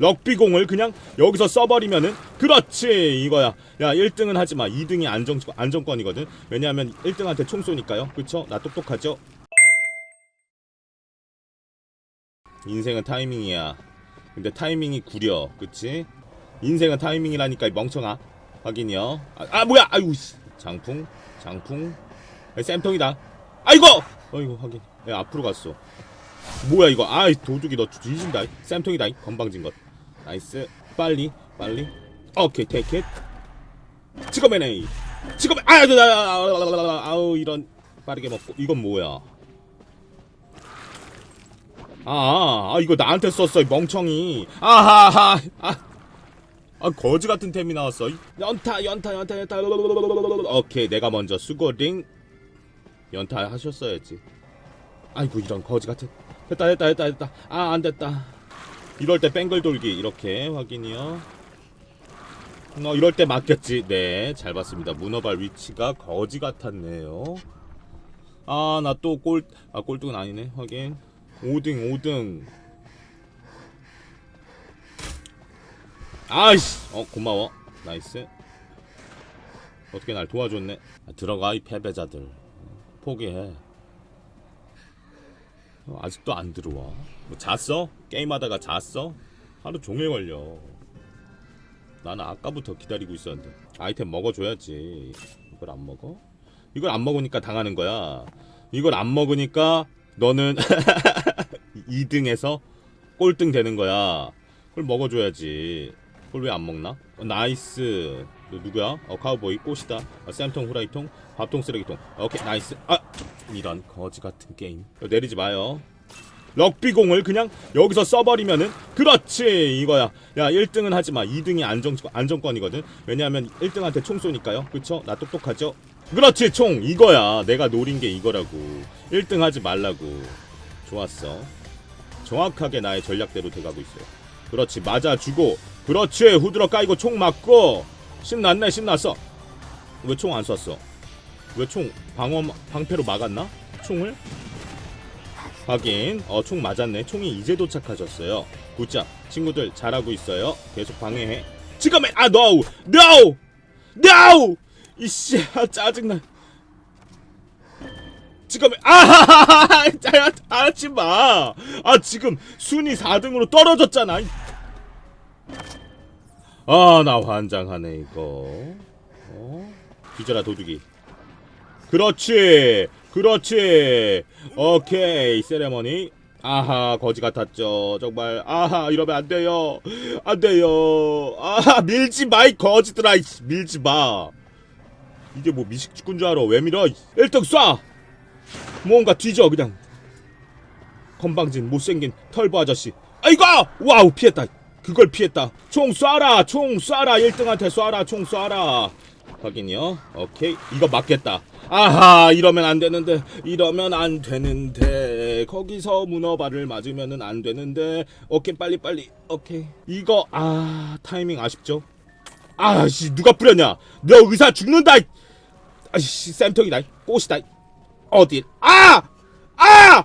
럭비공을 그냥 여기서 써버리면은 그렇지 이거야. 야 1등은 하지마. 2등이 안정, 안정권이거든. 왜냐하면 1등한테 총 쏘니까요. 그쵸? 나 똑똑하죠? 인생은 타이밍이야. 근데 타이밍이 구려. 그치? 인생은 타이밍이라니까 이 멍청아. 확인이요. 아, 아 뭐야! 아이고 씨. 장풍 장풍. 아, 쌤통이다. 아이고! 어이구 확인. 야 앞으로 갔어. 뭐야 이거? 아이 도둑이 너 뒤진다. 쌤통이다. 이 건방진 것 나이스 빨리 빨리 오케이 테이켓 지금에네 지금에 아유 아, 아, 아, 아우 이런 빠르게 먹고 이건 뭐야 아, 아 이거 나한테 썼어 이 멍청이 아하하 아, 아 거지 같은 템이 나왔어 이 연타 연타 연타 연타 오케이 내가 먼저 수고링 연타 하셨어야지 아이고 이런 거지 같은 됐다 됐다 됐다 됐다 아 안 됐다 이럴 때 뺑글 돌기 이렇게 확인이요. 어 이럴 때 맞겠지. 네잘 봤습니다. 문어발 위치가 거지 같았네요. 아 나또꼴아 꼴등은 아니네. 확인. 5등 5등. 아이씨! 어 고마워. 나이스. 어떻게 날 도와줬네. 아, 들어가 이 패배자들. 포기해 어, 아직도 안 들어와. 뭐 잤어? 게임하다가 잤어? 하루 종일 걸려. 나는 아까부터 기다리고 있었는데 아이템 먹어줘야지. 이걸 안 먹어? 이걸 안 먹으니까 당하는 거야. 이걸 안 먹으니까 너는 2등에서 꼴등 되는 거야. 그걸 먹어줘야지. 그걸 왜 안 먹나? 어, 나이스. 너 누구야? 어 카우보이 꽃이다. 어, 쌤통 후라이통 밥통 쓰레기통. 오케이 나이스. 아 이런 거지 같은 게임. 어, 내리지 마요. 럭비공을 그냥 여기서 써버리면은 그렇지 이거야. 야 1등은 하지마. 2등이 안정, 안정권이거든. 왜냐하면 1등한테 총 쏘니까요. 그쵸? 나 똑똑하죠? 그렇지 총! 이거야. 내가 노린 게 이거라고. 1등 하지 말라고. 좋았어. 정확하게 나의 전략대로 돼가고 있어요. 그렇지 맞아주고. 그렇지 후드러 까이고 총 맞고. 신났네 신났어. 왜 총 안 쐈어 왜 총 방어 방패로 막았나 총을 확인 어 총 맞았네 총이 이제 도착하셨어요 굿잡 친구들 잘하고 있어요 계속 방해해 지금에 아 노! 노! 노! 이씨 아 짜증나 지금 아하하하 야 하지 마. 아 지금 순위 4등으로 떨어졌잖아. 아 나 환장하네 이거. 어? 뒤져라 도둑이. 그렇지, 그렇지. 오케이 세레머니. 아하 거지 같았죠. 정말 아하 이러면 안 돼요. 안 돼요. 아하 밀지 마이 거지들아 밀지 마. 이게 뭐 미식축구인 줄 알아. 왜 밀어? 1등 쏴! 뭔가 뒤져 그냥. 건방진 못생긴 털보 아저씨. 아이고! 와우 피했다. 그걸 피했다. 총 쏴라 총 쏴라. 1등한테 쏴라 총 쏴라 확인이요? 오케이. 이거 맞겠다. 아하 이러면 안 되는데 이러면 안 되는데. 거기서 문어발을 맞으면은 안 되는데. 오케이 빨리 빨리. 오케이. 이거 아 타이밍 아쉽죠? 아씨 누가 뿌렸냐? 너 의사 죽는다 아씨 쌤통이다 꽃이다 어디? 아! 아!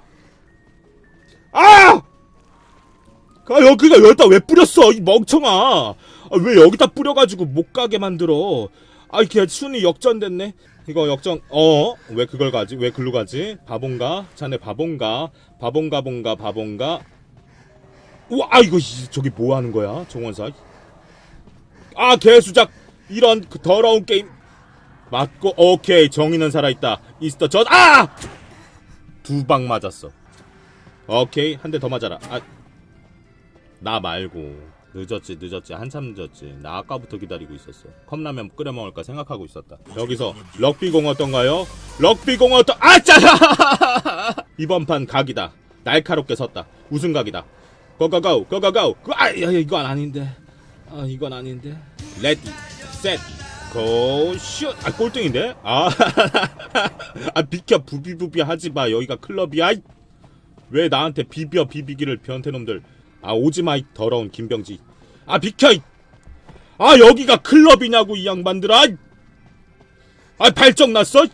아! 아 여기가 여기다 왜 뿌렸어 이 멍청아? 아, 왜 여기다 뿌려가지고 못 가게 만들어 아 이렇게 순위 역전됐네. 이거 역전 어 왜 그걸 가지? 왜 글로 가지? 바본가? 자네 바본가? 바본가 본가 바본가? 우와 아 이거 이- 저기 뭐 하는 거야 정원사? 아 개수작! 이런 그 더러운 게임. 맞고 오케이 정의는 살아 있다. 이스터 전 아! 두 방 맞았어. 오케이 한 대 더 맞아라. 아, 나 말고 늦었지 늦었지 한참 늦었지. 나 아까부터 기다리고 있었어. 컵라면 끓여 먹을까 생각하고 있었다. 여기서 럭비공 어떤가요? 럭비공 어떤 아 짜라! 이번 판 각이다. 날카롭게 섰다. 우승 각이다. 고고고 고고고 아 야, 야, 이건 아닌데. 아 이건 아닌데. 레디 셋 고슛. 아 꼴등인데? 아, 아 비켜 부비부비 하지마. 여기가 클럽이야. 이. 왜 나한테 비벼 비비기를 변태놈들 아 오지마 이 더러운 김병지. 아 비켜 이. 아 여기가 클럽이냐고 이 양반들아! 이. 아 발정 났어?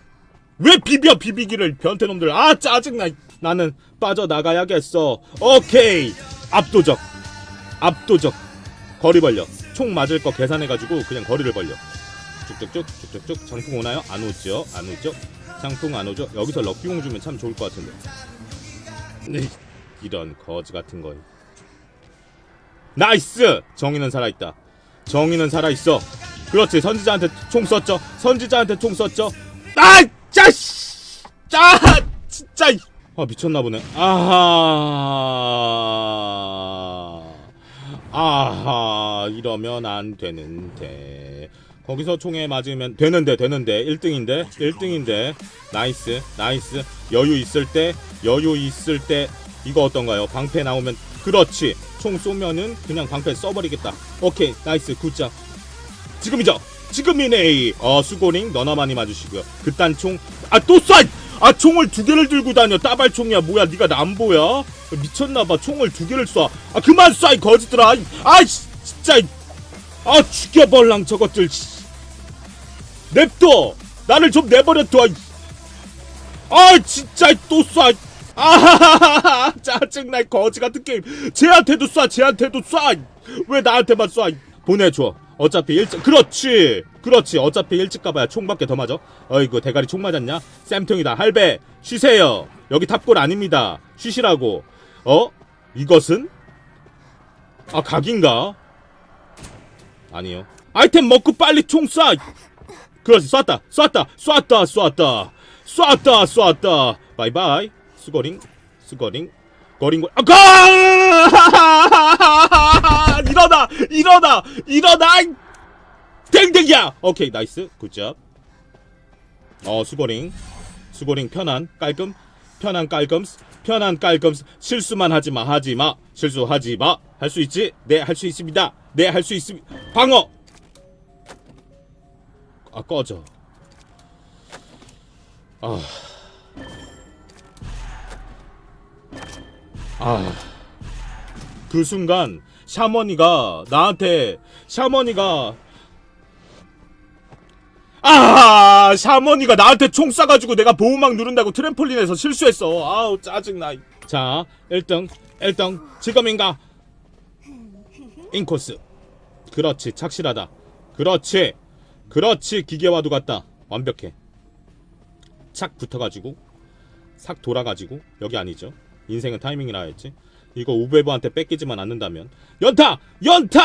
왜 비벼 비비기를 변태놈들? 아 짜증나 이. 나는 빠져나가야겠어. 오케이! 압도적. 압도적. 거리 벌려. 총 맞을 거 계산해가지고 그냥 거리를 벌려. 쭉쭉쭉 쭉쭉쭉. 장풍 오나요? 안 오죠. 안 오죠. 장풍 안 오죠. 여기서 럭비공 주면 참 좋을 것 같은데. 네, 이런 거지 같은 거 나이스! 정의는 살아있다. 정의는 살아있어. 그렇지 선지자한테 총 썼죠. 선지자한테 총 썼죠. 아 짜씨! 짜 진짜 아 미쳤나 보네. 아하. 아하 이러면 안 되는데. 거기서 총에 맞으면 되는데 되는데. 1등인데 1등인데. 나이스 나이스. 여유 있을 때 여유 있을 때. 이거 어떤가요? 방패 나오면 그렇지 총 쏘면은 그냥 방패 써버리겠다. 오케이 나이스 굿잡. 지금이죠? 지금이네 어 수고링 너나 많이 맞으시고요. 그딴 총 아 또 쏴 아 총을 두 개를 들고 다녀. 따발총이야. 뭐야 안 보여? 미쳤나봐. 총을 두 개를 쏴 아 그만 쏴 이 거지들아. 아 씨, 진짜. 아 죽여벌랑 저것들 씨. 냅둬! 나를 좀 내버려둬 이. 아 진짜 또 쏴 아 짜증나 거지 같은 게임. 쟤한테도 쏴 쟤한테도 쏴왜 나한테만 쏴? 보내줘. 어차피 일찍 그렇지. 그렇지. 어차피 일찍 가봐야 총밖에 더 맞아. 어이구 대가리 총 맞았냐? 쌤통이다. 할배 쉬세요. 여기 탑골 아닙니다. 쉬시라고. 어? 이것은? 아 각인가? 아니요. 아이템 먹고 빨리 총 쏴! 그렇지 쐈다 쐈다 쐈다 쐈다 쐈다 쐈다. 바이바이 수거링 수거링 거링 거 아 가! 일어나 일어나 일어나! 이 댕댕이야! 오케이 나이스. 굿잡 어 수거링. 수거링 편한 깔끔 편한 깔끔 편한 깔끔 실수만 하지마 하지마. 실수하지마. 할 수 있지? 네 할 수 있습니다. 네 할 수 있습니다 방어! 아 꺼져. 아 아. 그 순간 샤머니가 나한테 샤머니가 아 샤머니가 나한테 총 쏴가지고 내가 보호막 누른다고 트램폴린에서 실수했어. 아우 짜증나. 자 1등 1등. 지금인가? 인코스. 그렇지 착실하다. 그렇지 그렇지 기계와도 같다. 완벽해. 착 붙어가지고 싹 돌아가지고 여기 아니죠 인생은 타이밍이라 했지. 이거 우베브한테 뺏기지만 않는다면. 연타! 연타!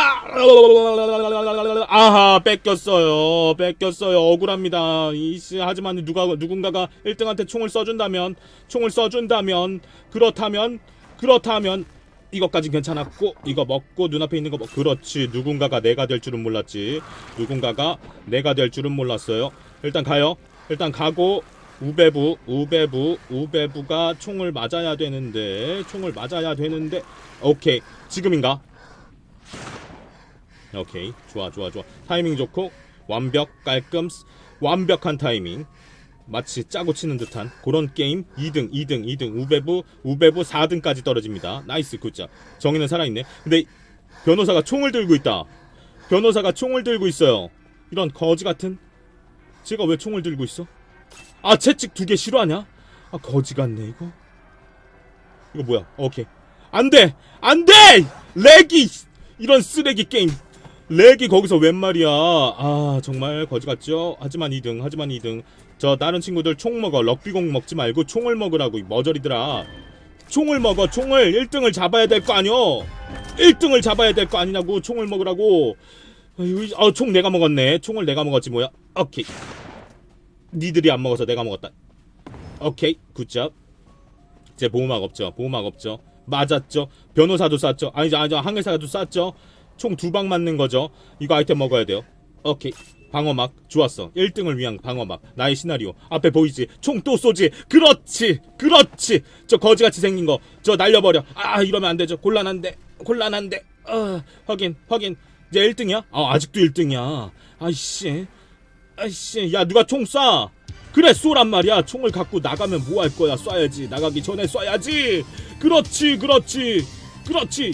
아하 뺏겼어요. 뺏겼어요. 억울합니다. 이씨 하지만 누가 누군가가 1등한테 총을 써준다면 총을 써준다면 그렇다면 그렇다면 이것까진 괜찮았고 이거 먹고 눈앞에 있는 거 먹. 그렇지. 누군가가 내가 될 줄은 몰랐지. 누군가가 내가 될 줄은 몰랐어요. 일단 가요. 일단 가고 우베부 우베부 우베부가 총을 맞아야 되는데 총을 맞아야 되는데 오케이. 지금인가? 오케이. 좋아 좋아 좋아. 타이밍 좋고 완벽 깔끔 완벽한 타이밍. 마치 짜고 치는 듯한 그런 게임. 2등 2등 2등. 우베부 우베부 4등까지 떨어집니다. 나이스 굿자 정의는 살아있네. 근데 변호사가 총을 들고 있다. 변호사가 총을 들고 있어요. 이런 거지 같은? 제가 왜 총을 들고 있어 아 채찍 두 개 싫어하냐? 아 거지 같네 이거. 이거 뭐야? 오케이. 안돼! 안돼! 렉이! 이런 쓰레기 게임. 렉이 거기서 웬 말이야? 아 정말 거지 같죠? 하지만 2등 하지만 2등. 저 다른 친구들 총 먹어. 럭비공 먹지 말고 총을 먹으라고 이 머저리들아. 총을 먹어 총을. 1등을 잡아야 될 거 아니여 1등을 잡아야 될 거 아니냐고 총을 먹으라고. 아유, 어, 총 내가 먹었네. 총을 내가 먹었지 뭐야? 오케이 니들이 안 먹어서 내가 먹었다. 오케이 굿잡 이제 보호막 없죠. 보호막 없죠. 맞았죠. 변호사도 쐈죠. 아니죠 아니죠. 항해사도 쐈죠. 총 두 방 맞는 거죠. 이거 아이템 먹어야 돼요. 오케이. 방어막. 좋았어. 1등을 위한 방어막. 나의 시나리오. 앞에 보이지? 총 또 쏘지? 그렇지! 그렇지! 저 거지같이 생긴 거. 저 날려버려. 아 이러면 안 되죠. 곤란한데. 곤란한데. 어 확인 확인. 이제 1등이야? 아 아직도 1등이야. 아이씨 아이씨 야 누가 총 쏴? 그래 쏘란 말이야. 총을 갖고 나가면 뭐 할 거야? 쏴야지. 나가기 전에 쏴야지. 그렇지 그렇지 그렇지.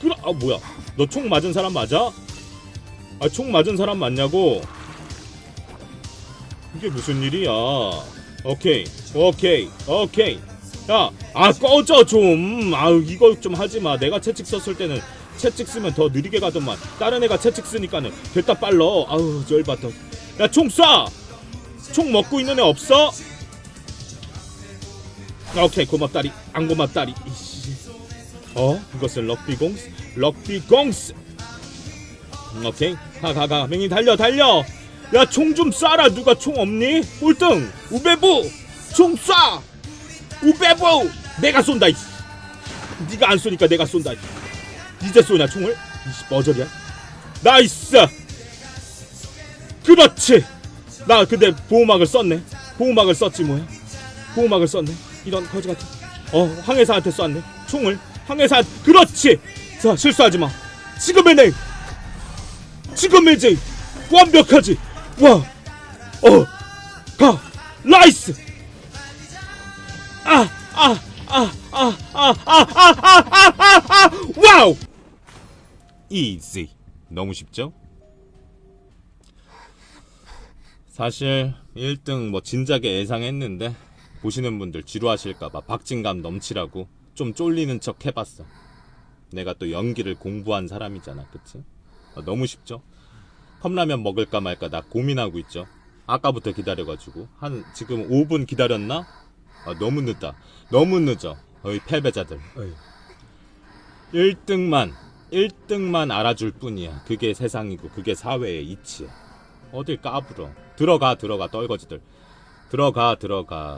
그러 아 뭐야? 너 총 맞은 사람 맞아? 아 총 맞은 사람 맞냐고? 이게 무슨 일이야? 오케이 오케이 오케이. 야 아 꺼져 좀. 아유 이거 좀 하지마. 내가 채찍 썼을 때는 채찍 쓰면 더 느리게 가더만. 다른 애가 채찍 쓰니까는 됐다 빨러. 아우 열받아 야 총 쏴! 총 먹고 있는 애 없어? 오케이 고맙다리 안 고맙다리 이씨. 어? 이것은 럭비공스? 럭비공스 오케이 가 가 가 맹이 달려 달려 야 총 좀 쏴라 누가 총 없니? 꼴등 우베부 총 쏴! 우베부 내가 쏜다 이씨 네가 안 쏘니까 내가 쏜다 이제 쏘냐 총을? 이씨 머저리야 나이스 그렇지 나 근데 보호막을 썼네 보호막을 썼지 뭐야 보호막을 썼네 이런 거지 같은 어 황해사한테 쐈네 총을 황해사 그렇지 자 실수하지 마 지금의 내 지금의 제 완벽하지 와 어가 나이스 아, 아 아 아 아 아 아 아 아 아 아 와우 이지 너무 쉽죠? 사실 1등 뭐 진작에 예상했는데 보시는 분들 지루하실까봐 박진감 넘치라고 좀 쫄리는 척 해봤어. 내가 또 연기를 공부한 사람이잖아, 그치? 아, 너무 쉽죠? 컵라면 먹을까 말까 나 고민하고 있죠. 아까부터 기다려가지고 한 지금 5분 기다렸나? 아, 너무 늦다. 너무 늦어. 어이 패배자들. 어이. 1등만 1등만 알아줄 뿐이야. 그게 세상이고 그게 사회의 이치야. 어딜 까불어. 들어가 들어가 떨거지들. 들어가 들어가.